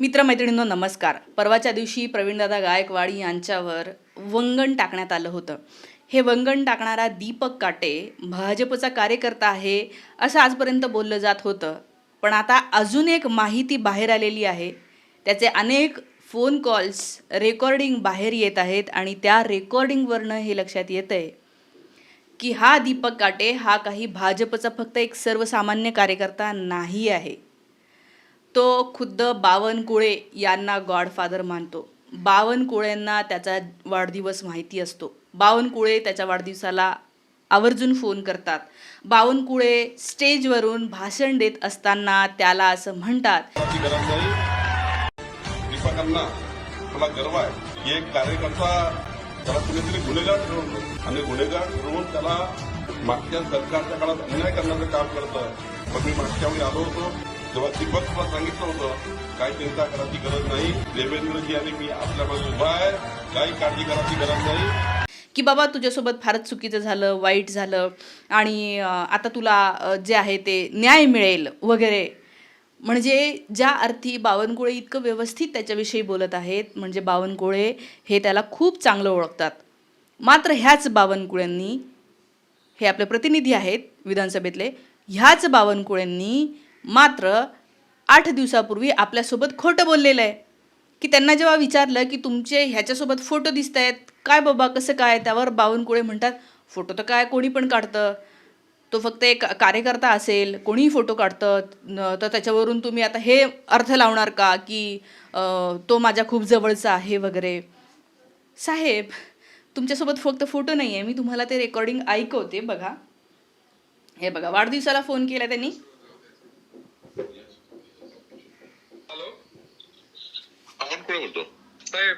मित्रमैत्रिणींनो नमस्कार. परवाच्या दिवशी प्रवीणदादा गायकवाड यांच्यावर वंगण टाकण्यात आलं होतं. हे वंगण टाकणारा दीपक काटे भाजपचा कार्यकर्ता आहे असं आजपर्यंत बोललं जात होतं. पण आता अजून एक माहिती बाहेर आलेली आहे. त्याचे अनेक फोन कॉल्स रेकॉर्डिंग बाहेर येत आहेत आणि त्या रेकॉर्डिंगवरनं हे लक्षात येतं आहे की हा दीपक काटे हा काही भाजपचा फक्त एक सर्वसामान्य कार्यकर्ता नाही आहे. तो खुद्द बावनकुळे यांना गॉडफादर मानतो. बावनकुळेंना त्याचा वाढदिवस माहिती असतो. बावनकुळे त्याच्या वाढदिवसाला आवर्जून फोन करतात. बावनकुळे स्टेजवरून भाषण देत असताना त्याला असं म्हणतात मला गर्व आहे. एक कार्यकर्ता त्याला कुणीतरी गुन्हेगार ठरवतो आणि गुन्हेगार ठरवून त्याला मागच्या सरकारच्या काळात अन्याय करण्याचं काम करतं. पण मी मागच्या वेळी आलो होतो. जेव्हा दीपक मला सांगितलं होतं काही चिंता करायची गरज नाही. देवेंद्रजी आणि मी आपल्या बाजू उभा आहे. काही काळजी करायची गरज नाही. की बाबा तुझ्यासोबत फारच चुकीचं झालं वाईट झालं. आणि आता तुला जे आहे ते न्याय मिळेल वगैरे. म्हणजे ज्या अर्थी बावनकुळे इतकं व्यवस्थित त्याच्याविषयी बोलत आहेत म्हणजे बावनकुळे हे त्याला खूप चांगलं ओळखतात. मात्र ह्याच बावनकुळ्यांनी हे आपले प्रतिनिधी आहेत विधानसभेतले ह्याच बावनकुळ्यांनी मात्र आठ दिवसापूर्वी आपल्यासोबत खोटं बोललेलं आहे. की त्यांना जेव्हा विचारलं की तुमचे ह्याच्यासोबत फोटो दिसत आहेत काय बाबा कसं काय? त्यावर बावनकुळे म्हणतात फोटो तर काय कोणी पण काढतं. तो फक्त एक कार्यकर्ता असेल कोणीही फोटो काढतं. तर त्याच्यावरून तुम्ही आता हे अर्थ लावणार का की तो माझ्या खूप जवळचा आहे वगैरे? साहेब तुमच्यासोबत फक्त फोटो नाही आहे मी तुम्हाला ते रेकॉर्डिंग ऐकवते बघा. हे बघा वाढदिवसाला फोन केला त्यांनी हॅलो साहेब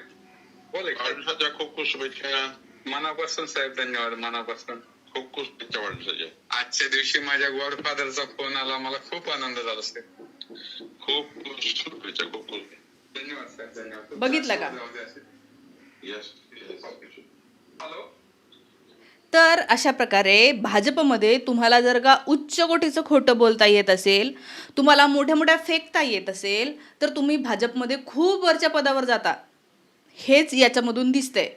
बोले का? वाढदिवसाच्या खूप खूप शुभेच्छा मनापासून साहेब धन्यवाद मनापासून खूप खूप शुभेच्छा वाढदिवसाच्या आजच्या दिवशी माझ्या गॉडफादरचा फोन आला मला खूप आनंद झाला साहेब खूप खूप शुभेच्छा खूप खूप धन्यवाद साहेब धन्यवाद बघितलं का? येस हॅलो तर अशा प्रकारे भाजपमध्ये तुम्हाला जर का उच्च कोटीचं खोटं बोलता येत असेल तुम्हाला मोठ्या मोठ्या फेकता येत असेल तर तुम्ही भाजपमध्ये खूप वरच्या पदावर जाता. हेच याच्यामधून दिसतंय.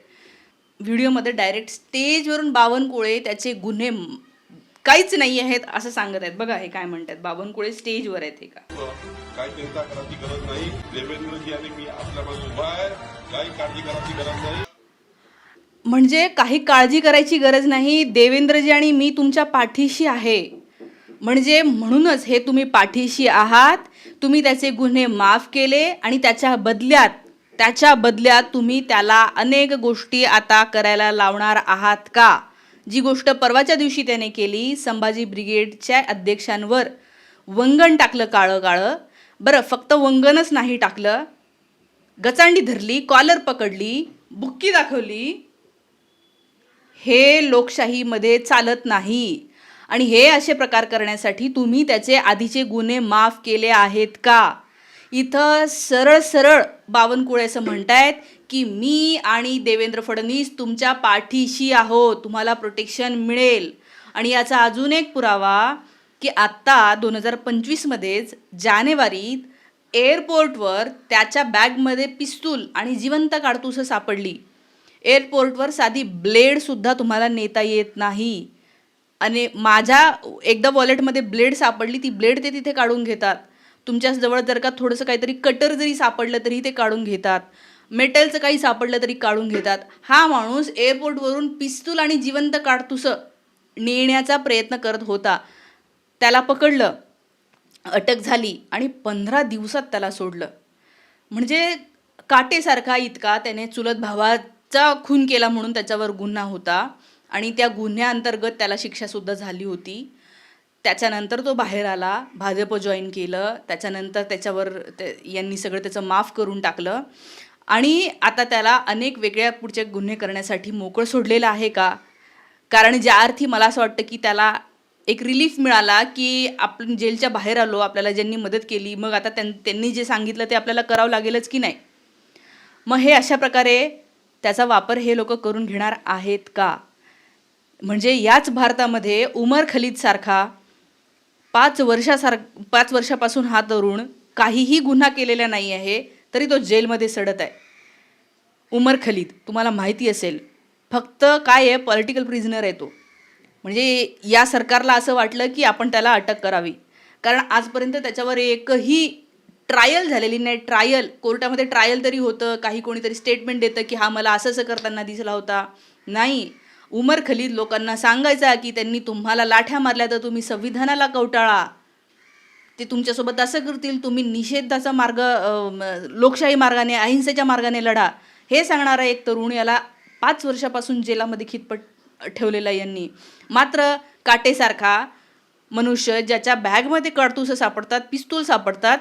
व्हिडिओमध्ये डायरेक्ट स्टेजवरून बावनकुळे त्याचे गुन्हे काहीच नाही आहेत असं सांगत आहेत. बघा हे काय म्हणतात बावनकुळे स्टेजवर आहेत हे का? काही चिंता करायची गरज नाही. देवेंद्रजी आणि मी आपल्या बाजू उभा आहे. काही काळजी करायची गरज नाही. म्हणजे काही काळजी करायची गरज नाही. देवेंद्रजी आणि मी तुमच्या पाठीशी आहे. म्हणजे म्हणूनच हे तुम्ही पाठीशी आहात. तुम्ही त्याचे गुन्हे माफ केले आणि त्याच्या बदल्यात त्याच्या बदल्यात तुम्ही त्याला अनेक गोष्टी आता करायला लावणार आहात का? जी गोष्ट परवाच्या दिवशी त्याने केली संभाजी ब्रिगेडच्या अध्यक्षांवर. वंगण टाकलं काळं काळं बरं फक्त वंगणच नाही टाकलं. गचांडी धरली कॉलर पकडली बुक्की दाखवली. हे लोकशाहीमध्ये चालत नाही. आणि हे असे प्रकार करण्यासाठी तुम्ही त्याचे आधीचे गुन्हे माफ केले आहेत का? इथं सरळ सरळ बावनकुळे असं म्हणतायत की मी आणि देवेंद्र फडणवीस तुमच्या पाठीशी आहोत. तुम्हाला प्रोटेक्शन मिळेल. आणि याचा अजून एक पुरावा की आत्ता दोन हजार पंचवीसमध्येच जानेवारीत एअरपोर्टवर त्याच्या बॅगमध्ये पिस्तूल आणि जिवंत काडतुसं सापडली. एअरपोर्टवर साधी ब्लेडसुद्धा तुम्हाला नेता येत नाही. आणि माझ्या एकदा वॉलेटमध्ये ब्लेड सापडली ती ब्लेड ते तिथे काढून घेतात. तुमच्याजवळ जर का थोडंसं काहीतरी कटर जरी सापडलं तरी ते काढून घेतात. मेटलचं काही सापडलं तरी काढून घेतात. हा माणूस एअरपोर्टवरून पिस्तूल आणि जिवंत काडतुसं नेण्याचा प्रयत्न करत होता. त्याला पकडलं अटक झाली आणि पंधरा दिवसात त्याला सोडलं. म्हणजे काटेसारखा इतका त्याने चुलत भावात चा खून केला म्हणून त्याच्यावर गुन्हा होता आणि त्या गुन्ह्याअंतर्गत त्याला शिक्षासुद्धा झाली होती. त्याच्यानंतर तो बाहेर आला भाजप जॉईन केलं त्याच्यानंतर त्याच्यावर ते यांनी सगळं त्याचं माफ करून टाकलं. आणि आता त्याला अनेक वेगळ्या पुढचे गुन्हे करण्यासाठी मोकळं सोडलेलं आहे का? कारण ज्या अर्थी मला असं वाटतं की त्याला एक रिलीफ मिळाला की आपण जेलच्या बाहेर आलो आपल्याला ज्यांनी मदत केली मग आता त्यां त्यांनी जे सांगितलं ते आपल्याला करावं लागेलच की नाही? मग हे अशा प्रकारे त्याचा वापर हे लोक करून घेणार आहेत का? म्हणजे याच भारतामध्ये उमर खलीदसारखा पाच वर्षासार पाच वर्षापासून हा तरुण काहीही गुन्हा केलेला नाही आहे तरी तो जेलमध्ये सडत आहे. उमर खलीद तुम्हाला माहिती असेल फक्त काय आहे पॉलिटिकल प्रिझनर आहे तो. म्हणजे या सरकारला असं वाटलं की आपण त्याला अटक करावी. कारण आजपर्यंत त्याच्यावर एकही ट्रायल झालेली नाही. ट्रायल कोर्टामध्ये ट्रायल तरी होतं. काही कोणीतरी स्टेटमेंट देतं की हा मला असं असं करताना दिसला होता. नाही. उमर खलीद लोकांना सांगायचा की त्यांनी तुम्हाला लाठ्या मारल्या तर तुम्ही संविधानाला कवटाळा. ते तुमच्यासोबत असं करतील तुम्ही निषेधाचा मार्ग लोकशाही मार्गाने अहिंसेच्या मार्गाने लढा. हे सांगणारा एक तरुण याला पाच वर्षापासून जेलामध्ये खितपट ठेवलेला यांनी. मात्र काटेसारखा मनुष्य ज्याच्या बॅगमध्ये कडतुसं सापडतात पिस्तूल सापडतात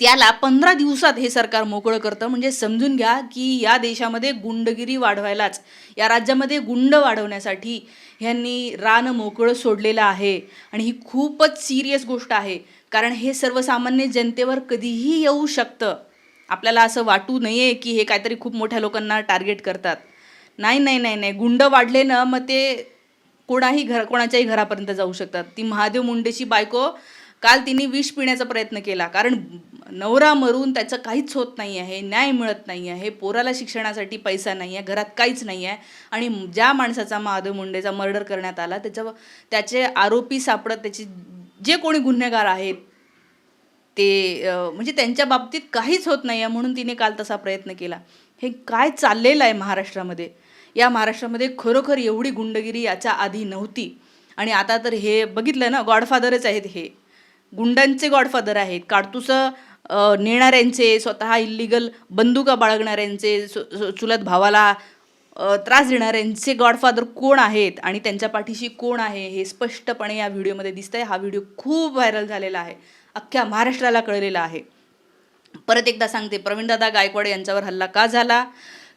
त्याला पंधरा दिवसात हे सरकार मोकळं करतं. म्हणजे समजून घ्या की या देशामध्ये गुंडगिरी वाढवायलाच या राज्यामध्ये गुंड वाढवण्यासाठी ह्यांनी रान मोकळं सोडलेलं आहे. आणि ही खूपच सिरियस गोष्ट आहे. कारण हे सर्वसामान्य जनतेवर कधीही येऊ शकतं. आपल्याला असं वाटू नये की हे काहीतरी खूप मोठ्या लोकांना टार्गेट करतात. नाही नाही नाही नाही. गुंड वाढले ना मग ते कोणाही घर कोणाच्याही घरापर्यंत जाऊ शकतात. ती महादेव मुंडेची बायको काल तिने विष पिण्याचा प्रयत्न केला. कारण नवरा मरून त्याचं काहीच होत नाही आहे न्याय मिळत नाही आहे पोराला शिक्षणासाठी पैसा नाही आहे घरात काहीच नाही आहे आणि ज्या माणसाचा महादेव मुंडेचा मर्डर करण्यात आला त्याच्या त्याचे आरोपी सापडत त्याचे जे कोणी गुन्हेगार आहेत ते म्हणजे त्यांच्या बाबतीत काहीच होत नाही आहे म्हणून तिने काल तसा प्रयत्न केला. हे काय चाललेलं आहे महाराष्ट्रामध्ये? या महाराष्ट्रामध्ये खरोखर एवढी गुंडगिरी याच्या आधी नव्हती. आणि आता तर हे बघितलं ना गॉडफादरच आहेत हे. गुंडांचे गॉडफादर आहेत. काडतुसं नेणाऱ्यांचे स्वतः इल्लिगल बंदुका बाळगणाऱ्यांचे सु- चुलत भावाला त्रास देणाऱ्यांचे गॉडफादर कोण आहेत आणि त्यांच्या पाठीशी कोण आहे हे स्पष्टपणे या व्हिडिओमध्ये दिसतंय. हा व्हिडिओ खूप व्हायरल झालेला आहे. अख्ख्या महाराष्ट्राला कळलेला आहे. परत एकदा सांगते प्रवीणदादा गायकवाड यांच्यावर हल्ला का झाला?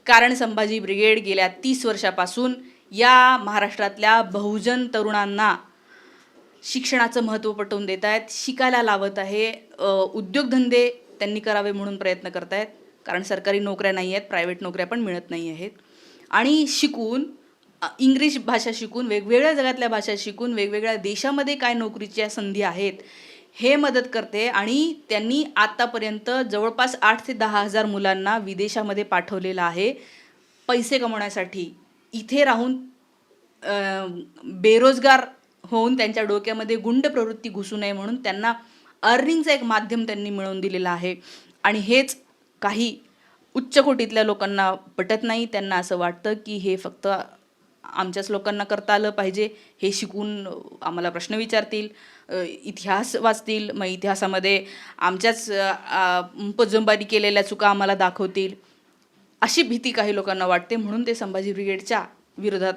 कारण संभाजी ब्रिगेड गेल्या तीस वर्षापासून या महाराष्ट्रातल्या बहुजन तरुणांना शिक्षणाचं महत्त्व पटवून देत आहेत शिकायला लावत आहे. उद्योगधंदे त्यांनी करावे म्हणून प्रयत्न करत आहेत. कारण सरकारी नोकऱ्या नाही आहेत प्रायव्हेट नोकऱ्या पण मिळत नाही आहेत. आणि शिकून इंग्लिश भाषा शिकून वेगवेगळ्या जगातल्या भाषा शिकून वेगवेगळ्या देशामध्ये काय नोकरीच्या संधी आहेत हे मदत करते. आणि त्यांनी आत्तापर्यंत जवळपास आठ ते दहा हजार मुलांना विदेशामध्ये पाठवलेलं आहे. पैसे कमवण्यासाठी. इथे राहून बेरोजगार होऊन त्यांच्या डोक्यामध्ये गुंड प्रवृत्ती घुसू नये म्हणून त्यांना अर्निंगचं एक माध्यम त्यांनी मिळवून दिलेलं आहे. आणि हेच काही उच्च कोटीतल्या लोकांना पटत नाही. त्यांना असं वाटतं की हे फक्त आमच्याच लोकांना करता आलं पाहिजे. हे शिकून आम्हाला प्रश्न विचारतील इतिहास वाचतील मग इतिहासामध्ये आमच्याच पजंबारी केलेल्या चुका आम्हाला दाखवतील. अशी भीती काही लोकांना वाटते. म्हणून ते संभाजी ब्रिगेडच्या विरोधात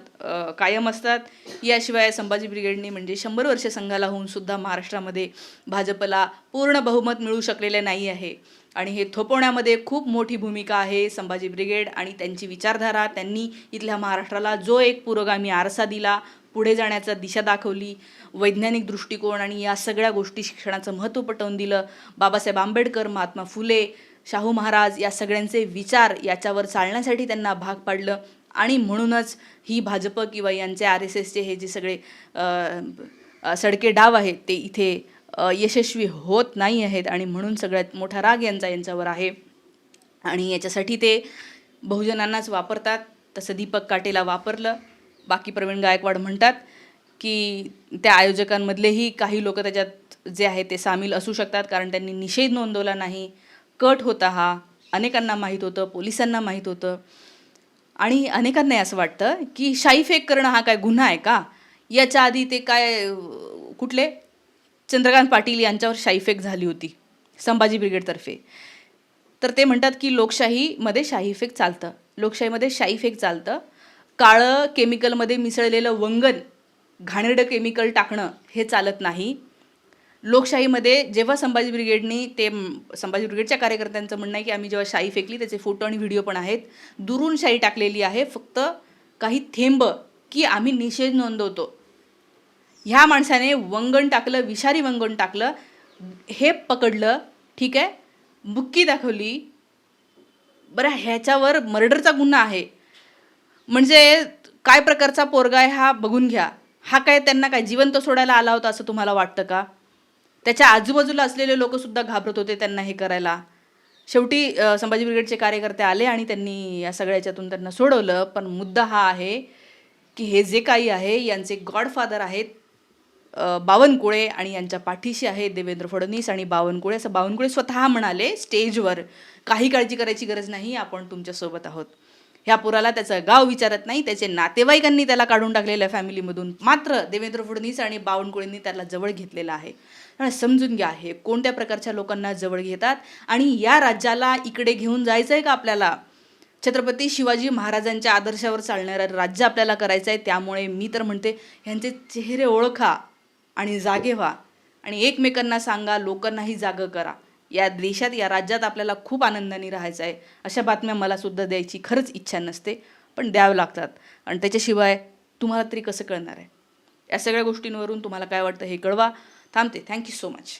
कायम असतात. याशिवाय संभाजी ब्रिगेडने म्हणजे शंभर वर्ष संघाला होऊन सुद्धा महाराष्ट्रामध्ये भाजपला पूर्ण बहुमत मिळू शकलेले नाही आहे. आणि हे थोपवण्यामध्ये खूप मोठी भूमिका आहे संभाजी ब्रिगेड आणि त्यांची विचारधारा. त्यांनी इथल्या महाराष्ट्राला जो एक पुरोगामी आरसा दिला पुढे जाण्याचा दिशा दाखवली वैज्ञानिक दृष्टिकोन आणि या सगळ्या गोष्टी शिक्षणाचं महत्त्व पटवून दिलं. बाबासाहेब आंबेडकर महात्मा फुले शाहू महाराज या सगळ्यांचे विचार याच्यावर चालण्यासाठी त्यांना भाग पाडलं. आणि म्हणूनच ही भाजप किंवा यांचे आर एस एसचे हे जे सगळे सडके डाव आहेत ते इथे यशस्वी होत नाही आहेत आणि म्हणून सगळ्यात मोठा राग यांचा यांच्यावर आहे. आणि याच्यासाठी ते बहुजनांनाच वापरतात. तसं दीपक काटेला वापरलं. बाकी प्रवीण गायकवाड म्हणतात की त्या आयोजकांमधलेही काही लोक त्याच्यात जे आहे ते सामील असू शकतात कारण त्यांनी निषेध नोंदवला नाही. कट होता हा. अनेकांना माहीत होतं पोलिसांना माहीत होतं. आणि अनेकांना असं वाटतं की शाई फेक करणं हा काय गुन्हा आहे का? याच्या आधी ते काय कुठले? चंद्रकांत पाटील यांच्यावर शाईफेक झाली होती संभाजी ब्रिगेडतर्फे. तर ते म्हणतात की लोकशाहीमध्ये शाहीफेक चालतं. लोकशाहीमध्ये शाईफेक चालतं. काळं केमिकलमध्ये मिसळलेलं वंगन घाणेरडं केमिकल टाकणं हे चालत नाही. लोकशाहीमध्ये जेव्हा संभाजी ब्रिगेडनी ते संभाजी ब्रिगेडच्या कार्यकर्त्यांचं म्हणणं आहे की आम्ही जेव्हा शाई फेकली त्याचे फोटो आणि व्हिडिओ पण आहेत. दुरून शाई टाकलेली आहे फक्त काही थेंब की आम्ही निषेध नोंदवतो. ह्या माणसाने वंगण टाकलं विषारी वंगण टाकलं हे पकडलं ठीक आहे? बुक्की दाखवली. बरं ह्याच्यावर मर्डरचा गुन्हा आहे. म्हणजे काय प्रकारचा पोरगा आहे हा बघून घ्या. हा काय त्यांना काय जिवंत सोडायला आला होता असं तुम्हाला वाटतं का? त्याच्या आजूबाजूला असलेले लोकसुद्धा घाबरत होते त्यांना हे करायला. शेवटी संभाजी ब्रिगेडचे कार्यकर्ते आले आणि त्यांनी या सगळ्याच्यातून त्यांना सोडवलं. पण मुद्दा हा आहे की हे जे काही आहे यांचे गॉडफादर आहेत बावनकुळे आणि यांच्या पाठीशी आहे देवेंद्र फडणवीस आणि बावनकुळे. असं बावनकुळे स्वतः म्हणाले स्टेजवर काही काळजी करायची गरज नाही. आपण तुमच्यासोबत आहोत. ह्या पुराला त्याचं गाव विचारत नाही त्याचे नातेवाईकांनी त्याला काढून टाकलेलं आहे फॅमिलीमधून. मात्र देवेंद्र फडणवीस आणि बावनकुळेंनी त्याला जवळ घेतलेलं आहे. समजून घ्या हे कोणत्या प्रकारच्या लोकांना जवळ घेतात आणि या राज्याला इकडे घेऊन जायचं आहे का आपल्याला? छत्रपती शिवाजी महाराजांच्या आदर्शावर चालणारं राज्य आपल्याला करायचं आहे त्यामुळे मी तर म्हणते ह्यांचे चेहरे ओळखा आणि जागे व्हा आणि एकमेकांना सांगा लोकांनाही जागं करा. या देशात या राज्यात आपल्याला खूप आनंदाने राहायचं आहे अशा बातम्या मला सुद्धा द्यायची खरंच इच्छा नसते पण द्यावं लागतात. आणि त्याच्याशिवाय तुम्हाला तरी कसं कळणार आहे? या सगळ्या गोष्टींवरून तुम्हाला काय वाटतं हे कळवा. थांबते. Thank you so much